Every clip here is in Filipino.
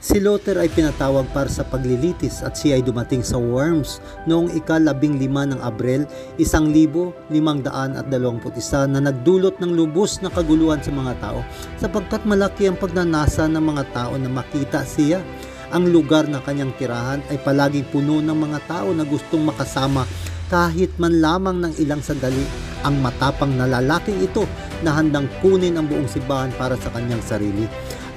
Si Luther ay pinatawag para sa paglilitis at siya ay dumating sa Worms noong ikalabing lima ng Abril, isang libo, limang daan at dalawamput isa na nagdulot ng lubos na kaguluhan sa mga tao sapagkat malaki ang pagnanasa ng mga tao na makita siya. Ang lugar na kanyang tirahan ay palaging puno ng mga tao na gustong makasama kahit man lamang ng ilang sandali ang matapang na lalaking ito na handang kunin ang buong simbahan para sa kanyang sarili.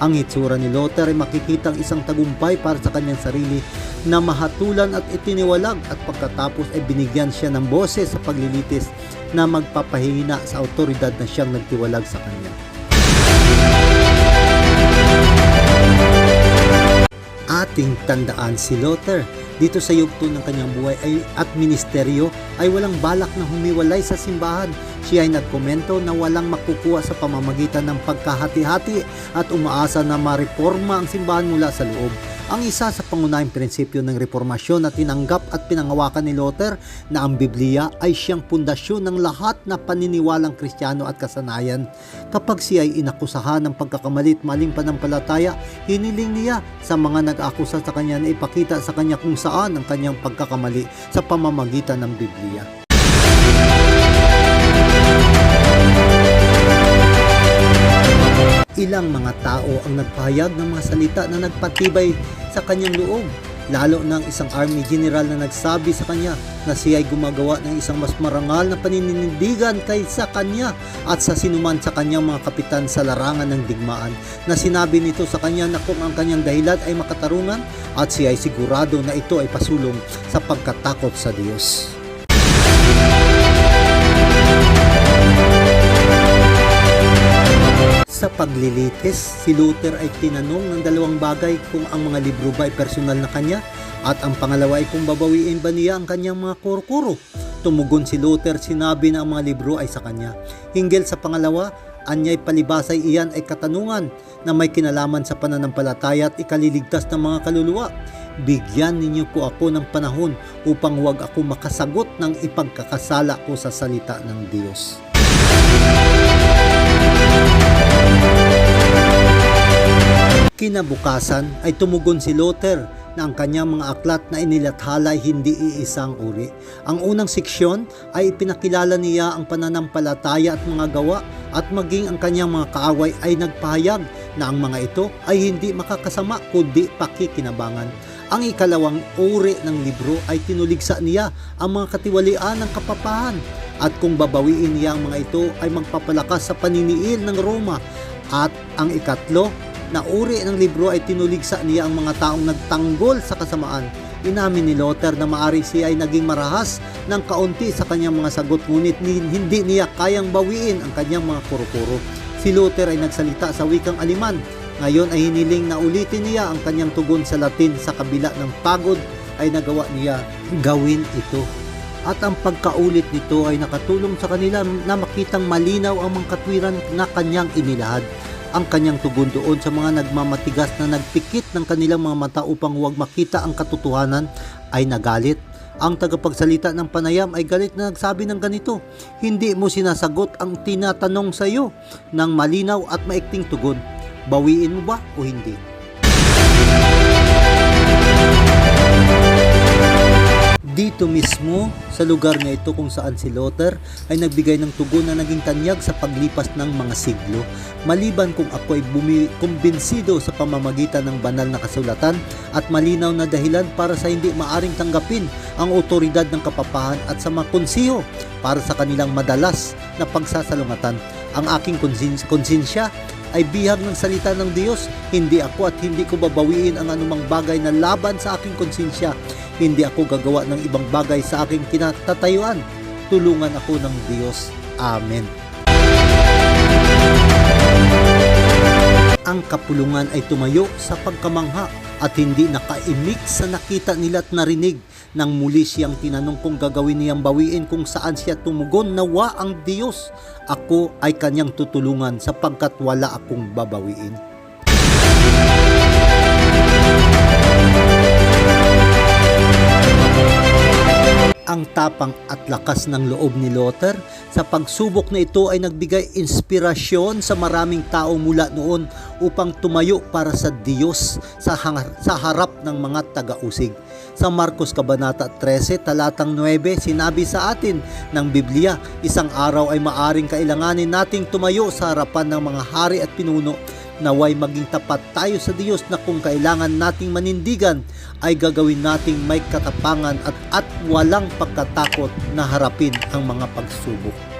Ang hitsura ni Luther ay makikitang isang tagumpay para sa kanyang sarili na mahatulan at itiniwalag at pagkatapos ay binigyan siya ng boses sa paglilitis na magpapahina sa autoridad na siyang nagtiwalag sa kanya. Ating tandaan si Luther dito sa yugto ng kanyang buhay ay, at ministeryo ay walang balak na humiwalay sa simbahan. Siya ay nagkomento na walang makukuha sa pamamagitan ng pagkahati-hati at umaasa na mareforma ang simbahan mula sa loob. Ang isa sa pangunahing prinsipyo ng reformasyon na tinanggap at pinangawakan ni Luther na ang Biblia ay siyang pundasyon ng lahat na paniniwalang kristyano at kasanayan. Kapag siya ay inakusahan ng pagkakamalit maling panampalataya, hiniling niya sa mga nag-akusa sa kanya na ipakita sa kanya kung saan ang kanyang pagkakamali sa pamamagitan ng Biblia. Ilang mga tao ang nagpahayag ng mga salita na nagpatibay sa kanyang loob. Lalo ng isang army general na nagsabi sa kanya na siya ay gumagawa ng isang mas marangal na paninindigan kaysa kanya at sa sinuman sa kanyang mga kapitan sa larangan ng digmaan na sinabi nito sa kanya na kung ang kanyang dahilan ay makatarungan at siya ay sigurado na ito ay pasulong sa pagkatakot sa Diyos. Paglilitis, si Luther ay tinanong ng dalawang bagay kung ang mga libro ba ay personal na kanya at ang pangalawa ay kung babawiin ba niya ang kanyang mga kurkuro. Tumugon si Luther, sinabi na ang mga libro ay sa kanya. Hinggil sa pangalawa, anyay palibasay iyan ay katanungan na may kinalaman sa pananampalataya at ikaliligtas ng mga kaluluwa. Bigyan ninyo po ako ng panahon upang huwag ako makasagot ng ipagkakasala ko sa salita ng Diyos. Kinabukasan ay tumugon si Luther na ang kanyang mga aklat na inilathala ay hindi iisang uri. Ang unang seksyon ay ipinakilala niya ang pananampalataya at mga gawa at maging ang kanyang mga kaaway ay nagpahayag na ang mga ito ay hindi makakasama kundi pakikinabangan. Ang ikalawang uri ng libro ay tinuligsa niya ang mga katiwalian ng kapapahan at kung babawiin niya ang mga ito ay magpapalakas sa paniniil ng Roma at ang ikatlo na uri ng libro ay tinuligsa niya ang mga taong nagtanggol sa kasamaan. Inamin ni Luther na maari siya ay naging marahas ng kaunti sa kanyang mga sagot ngunit ni- hindi niya kayang bawiin ang kanyang mga kuro-kuro. Si Luther ay nagsalita sa wikang Aliman. Ngayon ay hiniling na ulitin niya ang kanyang tugon sa Latin sa kabila ng pagod ay nagawa niya gawin ito. At ang pagkaulit nito ay nakatulong sa kanila na makitang malinaw ang mga katwiran na kanyang inilahad ang kanyang tugon doon sa mga nagmamatigas na nagpikit ng kanilang mga mata upang huwag makita ang katotohanan ay nagalit. Ang tagapagsalita ng panayam ay galit na nagsabi ng ganito, Hindi mo sinasagot ang tinatanong sa iyo ng malinaw at maikting tugon. Bawiin mo ba o hindi? Dito mismo, sa lugar na ito kung saan si Luther ay nagbigay ng tugon na naging tanyag sa paglipas ng mga siglo. Maliban kung ako ay bumi kumbinsido sa pamamagitan ng banal na kasulatan at malinaw na dahilan para sa hindi maaring tanggapin ang otoridad ng kapapahan at sa mga konsiho para sa kanilang madalas na pagsasalungatan. Ang aking konsensya ay bihag ng salita ng Diyos. Hindi ako at hindi ko babawiin ang anumang bagay na laban sa aking konsensya. Hindi ako gagawa ng ibang bagay sa aking kinatatayuan. Tulungan ako ng Diyos. Amen. Ang kapulungan ay tumayo sa pagkamangha at hindi nakaimik sa nakita nila at narinig nang muli siyang tinanong kung gagawin niyang bawiin kung saan siya tumugon nawa ang Diyos. Ako ay kanyang tutulungan sapagkat wala akong babawiin. Tapang at lakas ng loob ni Luther sa pagsubok na ito ay nagbigay inspirasyon sa maraming tao mula noon upang tumayo para sa Diyos sa, sa harap ng mga taga-usig. Sa Marcos Kabanata 13, talatang 9, sinabi sa atin ng Biblia, isang araw ay maaring kailanganin nating tumayo sa harapan ng mga hari at pinuno naway maging tapat tayo sa Diyos na kung kailangan nating manindigan ay gagawin nating may katapangan at, at walang pagkatakot na harapin ang mga pagsubok.